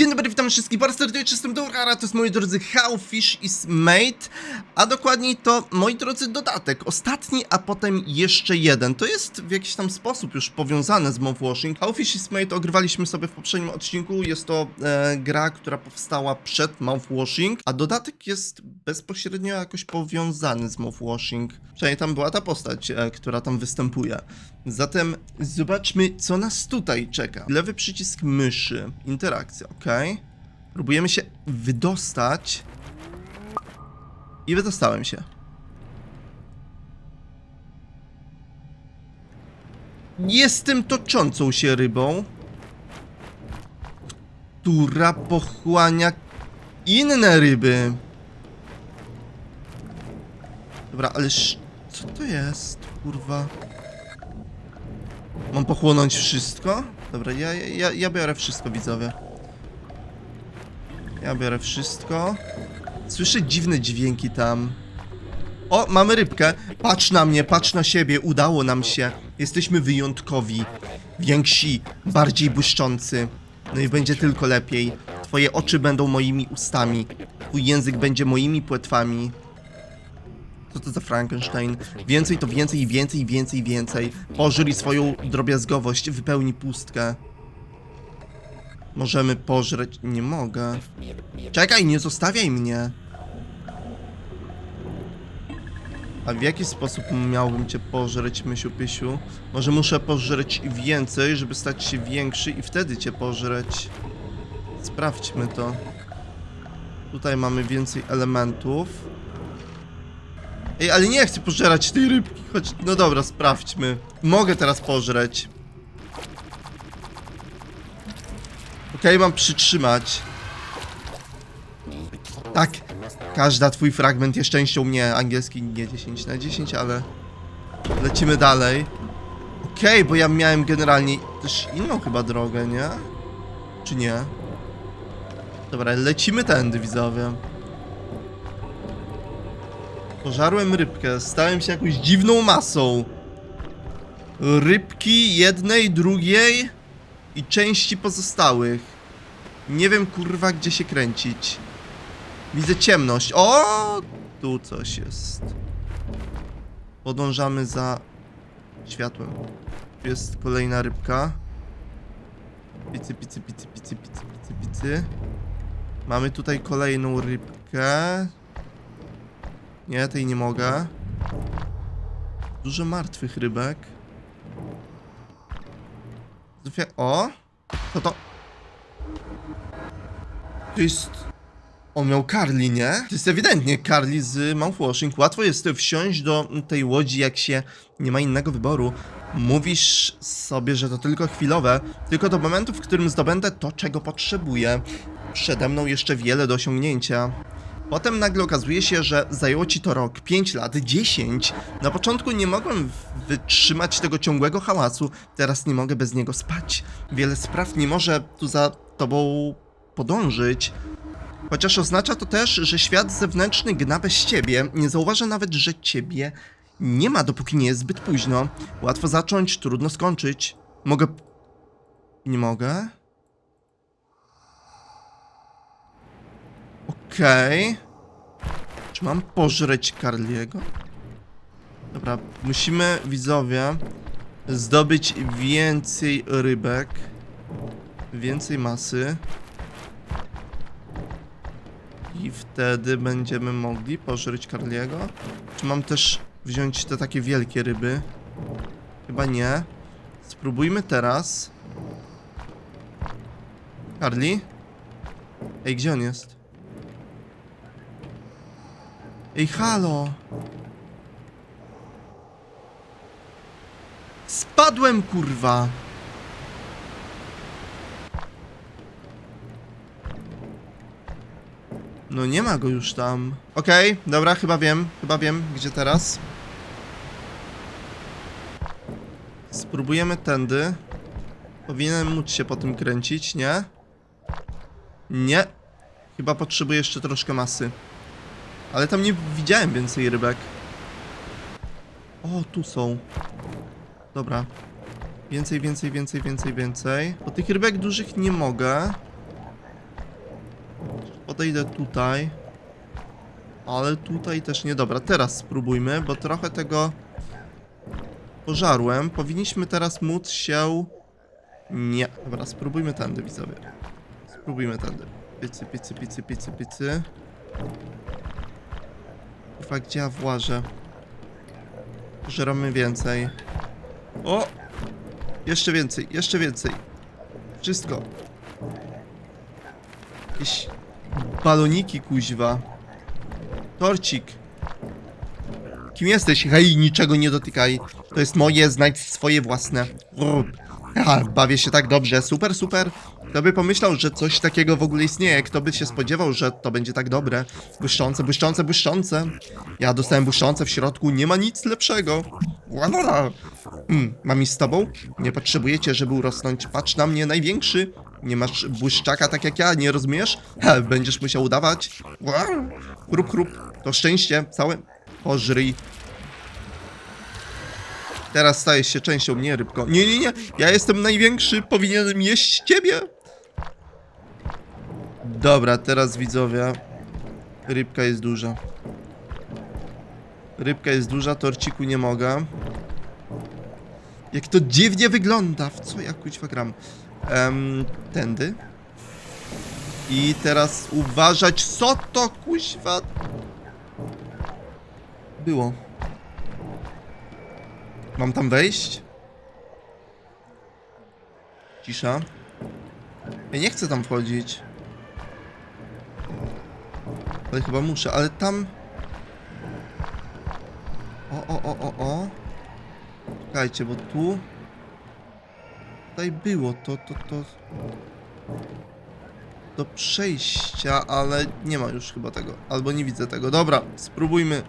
Dzień dobry, witam wszystkich bardzo serdecznie, jestem Durara, to jest moi drodzy How Fish is Made, a dokładniej to, moi drodzy, dodatek, ostatni, a potem jeszcze jeden. To jest w jakiś tam sposób już powiązane z Mouthwashing. How Fish is Made ogrywaliśmy sobie w poprzednim odcinku, jest to e, gra, która powstała przed Mouthwashing, a dodatek jest bezpośrednio jakoś powiązany z Mouthwashing. Przynajmniej tam była ta postać, e, która tam występuje. Zatem zobaczmy, co nas tutaj czeka. Lewy przycisk myszy, interakcja, ok. Próbujemy się wydostać. I wydostałem się. Jestem toczącą się rybą, która pochłania inne ryby. Dobra, ależ co to jest, kurwa? Mam pochłonąć wszystko? Dobra, ja, ja, ja biorę wszystko, widzowie. Ja biorę wszystko. Słyszę dziwne dźwięki tam. O, mamy rybkę. Patrz na mnie, patrz na siebie. Udało nam się. Jesteśmy wyjątkowi. Więksi, bardziej błyszczący. No i będzie tylko lepiej. Twoje oczy będą moimi ustami. Twój język będzie moimi płetwami. Co to za Frankenstein? Więcej to więcej więcej więcej więcej. Pożryj swoją drobiazgowość, wypełni pustkę. Możemy pożreć... Nie mogę. Czekaj, nie zostawiaj mnie. A w jaki sposób miałbym cię pożreć, Mysiu Pysiu? Może muszę pożreć więcej, żeby stać się większy i wtedy cię pożreć. Sprawdźmy to. Tutaj mamy więcej elementów. Ej, ale nie chcę pożerać tej rybki, choć... No dobra, sprawdźmy. Mogę teraz pożreć. Okej, mam przytrzymać. Tak. Każda twój fragment jest częścią mnie. Angielski nie 10 na 10, ale... Lecimy dalej. Okej, bo ja miałem generalnie też inną chyba drogę, nie? Czy nie? Dobra, lecimy tędy, widzowie. Pożarłem rybkę, stałem się jakąś dziwną masą. Rybki jednej, drugiej i części pozostałych. Nie wiem kurwa gdzie się kręcić. Widzę ciemność. O, tu coś jest. Podążamy za światłem. Tu jest kolejna rybka. Picy, picy, picy, picy, picy, picy, picy. Mamy tutaj kolejną rybkę. Nie, tej nie mogę. Dużo martwych rybek. Zofia... O! Co to? To jest... On miał Carly, nie? To jest ewidentnie Carly z Mouthwashing. Łatwo jest wsiąść do tej łodzi, jak się nie ma innego wyboru. Mówisz sobie, że to tylko chwilowe, tylko do momentu, w którym zdobędę to, czego potrzebuję. Przede mną jeszcze wiele do osiągnięcia. Potem nagle okazuje się, że zajęło ci to rok, 5 lat, 10. Na początku nie mogłem wytrzymać tego ciągłego hałasu, teraz nie mogę bez niego spać. Wiele spraw nie może tu za tobą podążyć. Chociaż oznacza to też, że świat zewnętrzny gna bez ciebie. Nie zauważa nawet, że ciebie nie ma, dopóki nie jest zbyt późno. Łatwo zacząć, trudno skończyć. Mogę. Nie mogę? Okej. Czy mam pożreć Carliego? Dobra, musimy, widzowie, zdobyć więcej rybek. Więcej masy. I wtedy będziemy mogli pożreć Carliego. Czy mam też wziąć te takie wielkie ryby? Chyba nie. Spróbujmy teraz. Carly? Ej, gdzie on jest? Ej, halo! Spadłem, kurwa! No nie ma go już tam. Okej, dobra, chyba wiem, chyba wiem, gdzie teraz. Spróbujemy tędy. Powinienem móc się po tym kręcić, nie? Nie. Chyba potrzebuję jeszcze troszkę masy. Ale tam nie widziałem więcej rybek. O, tu są. Dobra. Więcej, więcej, więcej, więcej, więcej. Po tych rybek dużych nie mogę. podejdę tutaj. Ale tutaj też nie. Dobra, teraz spróbujmy, bo trochę tego pożarłem. Powinniśmy teraz móc się... Nie. Dobra, spróbujmy tędy, widzowie. Spróbujmy tędy. Picy, picy, picy, picy, picy. Kurwa, gdzie ja włażę? Żeramy więcej. O! Jeszcze więcej, jeszcze więcej. Wszystko. Jakieś baloniki, kuźwa. Torcik. Kim jesteś? Hej, niczego nie dotykaj. To jest moje, znajdź swoje własne. Ha, bawię się tak dobrze. Super, super. Kto by pomyślał, że coś takiego w ogóle istnieje? Kto by się spodziewał, że to będzie tak dobre? Błyszczące, błyszczące, błyszczące. Ja dostałem błyszczące w środku, nie ma nic lepszego. Ładala. Mm, mam iść z tobą? Nie potrzebujecie, żeby urosnąć. Patrz na mnie, największy. Nie masz błyszczaka tak jak ja, nie rozumiesz? Ha, będziesz musiał udawać. Wow. Chrup, chrup. To szczęście, całe. Pożryj. Teraz stajesz się częścią mnie, rybko. Nie, nie, nie. Ja jestem największy, powinienem jeść ciebie. Dobra, teraz widzowie. Rybka jest duża. Rybka jest duża, torciku nie mogę. Jak to dziwnie wygląda. W co ja kuźwa gram? Em, tędy. I teraz uważać, co to kuźwa było. Mam tam wejść? Cisza. Ja nie chcę tam wchodzić. Ale chyba muszę, ale tam... O, o, o, o, o. Czekajcie, bo tu... Tutaj było to, to, to... Do przejścia, ale nie ma już chyba tego. Albo nie widzę tego. Dobra, spróbujmy.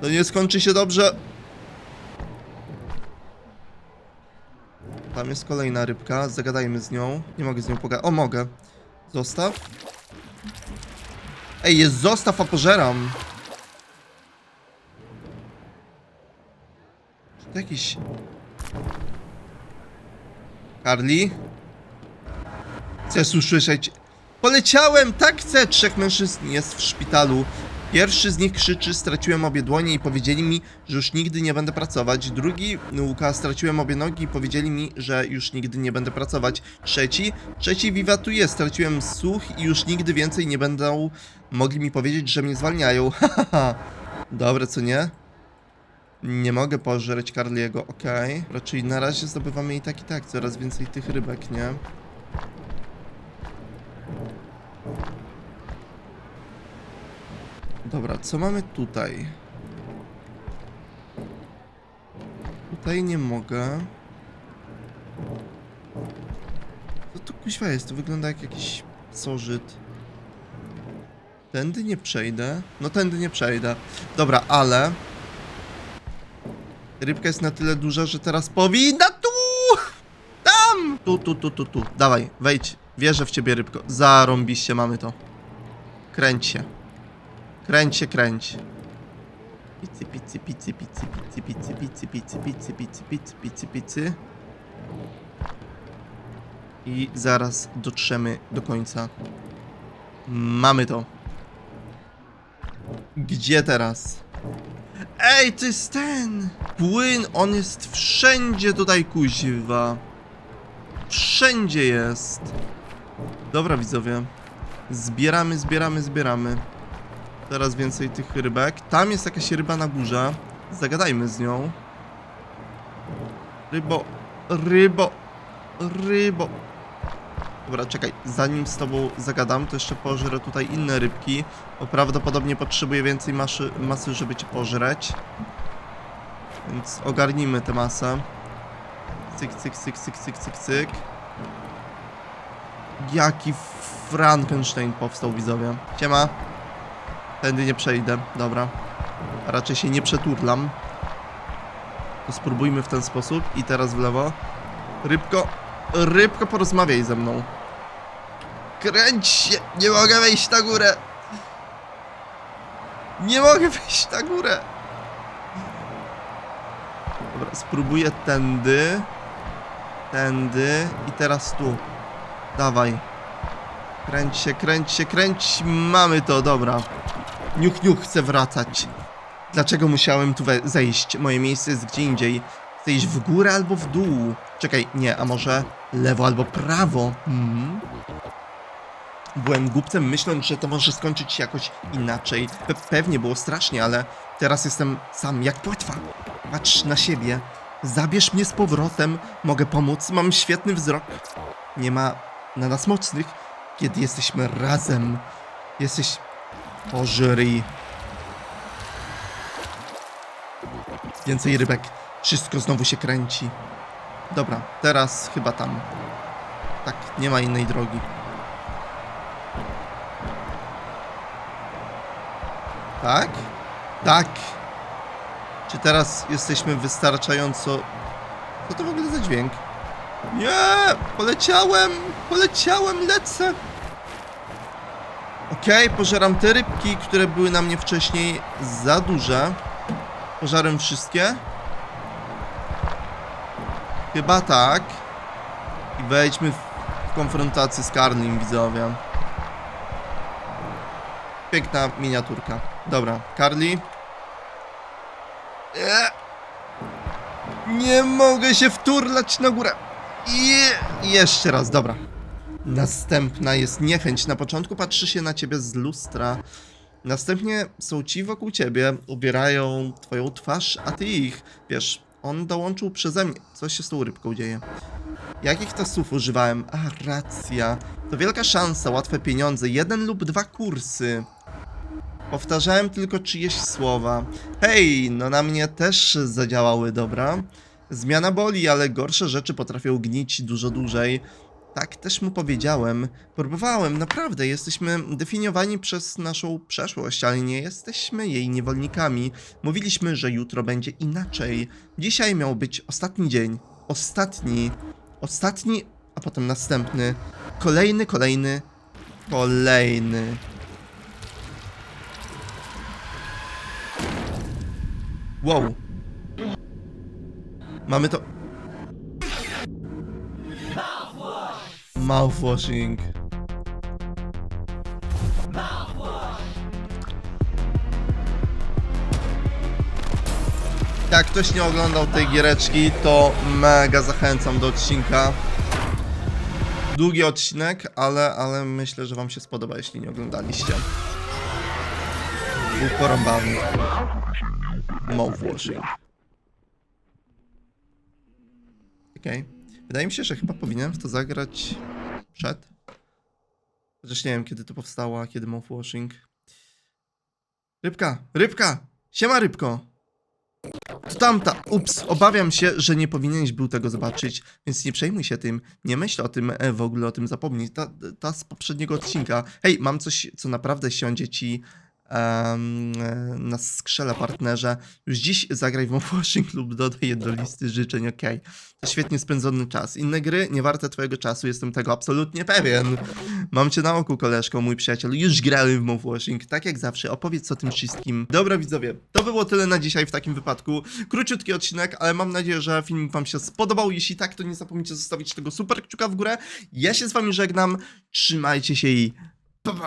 To nie skończy się dobrze. Tam jest kolejna rybka, zagadajmy z nią. Nie mogę z nią pogadać. O, mogę. Zostaw. Ej, jest zostaw, a pożeram. Czy to jakiś... Carly? Chcesz usłyszeć? Poleciałem, tak chcę! Trzech mężczyzn jest w szpitalu. Pierwszy z nich krzyczy, straciłem obie dłonie i powiedzieli mi, że już nigdy nie będę pracować. Drugi, Łuka, straciłem obie nogi i powiedzieli mi, że już nigdy nie będę pracować. Trzeci, trzeci wiwatuje, straciłem słuch i już nigdy więcej nie będą mogli mi powiedzieć, że mnie zwalniają. Dobre, co nie? Nie mogę pożreć Carliego, okej. Raczej na razie zdobywamy i tak i tak coraz więcej tych rybek, nie? Dobra, co mamy tutaj? Tutaj nie mogę. Co to kuźwa jest? To wygląda jak jakiś sożyt. Tędy nie przejdę. No tędy nie przejdę. Dobra, ale... Rybka jest na tyle duża, że teraz powinna tu! Tam! Tu, tu, tu, tu, tu. Dawaj, wejdź. Wierzę w ciebie, rybko. Zarąbiście mamy to. Kręć się. Kręć się, kręć. Picy, picy, picy, picy, picy, picy, picy, picy, picy, picy, picy, picy, picy. I zaraz dotrzemy do końca. Mamy to. Gdzie teraz? Ej, to jest ten! Płyn, on jest wszędzie tutaj, kuźwa. Wszędzie jest. Dobra, widzowie. Zbieramy, zbieramy, zbieramy. Teraz więcej tych rybek. Tam jest jakaś ryba na górze. Zagadajmy z nią. Rybo, rybo, rybo. Dobra, czekaj. Zanim z tobą zagadam, to jeszcze pożrę tutaj inne rybki. Bo prawdopodobnie potrzebuję więcej maszy, masy, żeby cię pożreć. Więc ogarnijmy tę masę. Cyk, cyk, cyk, cyk, cyk, cyk, cyk. Jaki Frankenstein powstał, widzowie. Siema. Tędy nie przejdę, dobra. Raczej się nie przeturlam. To spróbujmy w ten sposób. I teraz w lewo. Rybko, rybko, porozmawiaj ze mną. Kręć się! Nie mogę wejść na górę! Nie mogę wejść na górę! Dobra, spróbuję tędy. Tędy. I teraz tu. Dawaj. Kręć się, kręć się, kręć. Mamy to, dobra. Niuch, niuch, chcę wracać. Dlaczego musiałem tu zejść? Moje miejsce jest gdzie indziej. Chcę iść w górę albo w dół. Czekaj, nie, a może lewo albo prawo? Hmm? Byłem głupcem myśląc, że to może skończyć się jakoś inaczej. Pe pewnie było strasznie, ale teraz jestem sam jak płetwa. Patrz na siebie. Zabierz mnie z powrotem. Mogę pomóc. Mam świetny wzrok. Nie ma na nas mocnych, kiedy jesteśmy razem. Jesteś... Pożryj. Więcej rybek. Wszystko znowu się kręci. Dobra, teraz chyba tam. Tak, nie ma innej drogi. Tak? Tak. Czy teraz jesteśmy wystarczająco... Co to w ogóle za dźwięk? Nie! Poleciałem! Poleciałem! Lecę! Okej, pożeram te rybki, które były na mnie wcześniej za duże. Pożarłem wszystkie. Chyba tak. I wejdźmy w konfrontację z Karlim, widzowie. Piękna miniaturka. Dobra, Carly. Nie. Nie mogę się wturlać na górę. I jeszcze raz, dobra. Następna jest niechęć. Na początku patrzy się na ciebie z lustra. Następnie są ci wokół ciebie, ubierają twoją twarz, a ty ich. Wiesz, on dołączył przeze mnie. Coś się z tą rybką dzieje. Jakich to słów używałem? A, racja. To wielka szansa, łatwe pieniądze, jeden lub dwa kursy. Powtarzałem tylko czyjeś słowa. Hej, no na mnie też zadziałały, dobra? Zmiana boli, ale gorsze rzeczy potrafią gnić dużo dłużej. Tak też mu powiedziałem. Próbowałem, naprawdę, jesteśmy definiowani przez naszą przeszłość, ale nie jesteśmy jej niewolnikami. Mówiliśmy, że jutro będzie inaczej. Dzisiaj miał być ostatni dzień. Ostatni. Ostatni, a potem następny. Kolejny, kolejny, kolejny. Wow. Mamy to. Mouthwashing. Jak ktoś nie oglądał tej giereczki, to mega zachęcam do odcinka. Długi odcinek, ale, ale myślę, że wam się spodoba, jeśli nie oglądaliście. Był porąbany. Mouthwashing. Okej. Wydaje mi się, że chyba powinienem w to zagrać przed. Chociaż nie wiem, kiedy to powstało, a kiedy mouthwashing. Rybka! Rybka! Siema, rybko! To tamta! Ups! Obawiam się, że nie powinieneś był tego zobaczyć, więc nie przejmuj się tym. Nie myśl o tym, e, w ogóle o tym zapomnij. Ta, ta z poprzedniego odcinka. Hej, mam coś, co naprawdę siądzie ci na skrzele partnerze. Już dziś zagraj w Mouthwashing lub dodaj je do listy życzeń, okej. To świetnie spędzony czas. Inne gry nie warte twojego czasu, jestem tego absolutnie pewien. Mam cię na oku, koleżko, mój przyjaciel. Już grałem w Mouthwashing, tak jak zawsze. Opowiedz o tym wszystkim. Dobra, widzowie, to było tyle na dzisiaj w takim wypadku. Króciutki odcinek, ale mam nadzieję, że film wam się spodobał. Jeśli tak, to nie zapomnijcie zostawić tego super kciuka w górę. Ja się z wami żegnam. Trzymajcie się i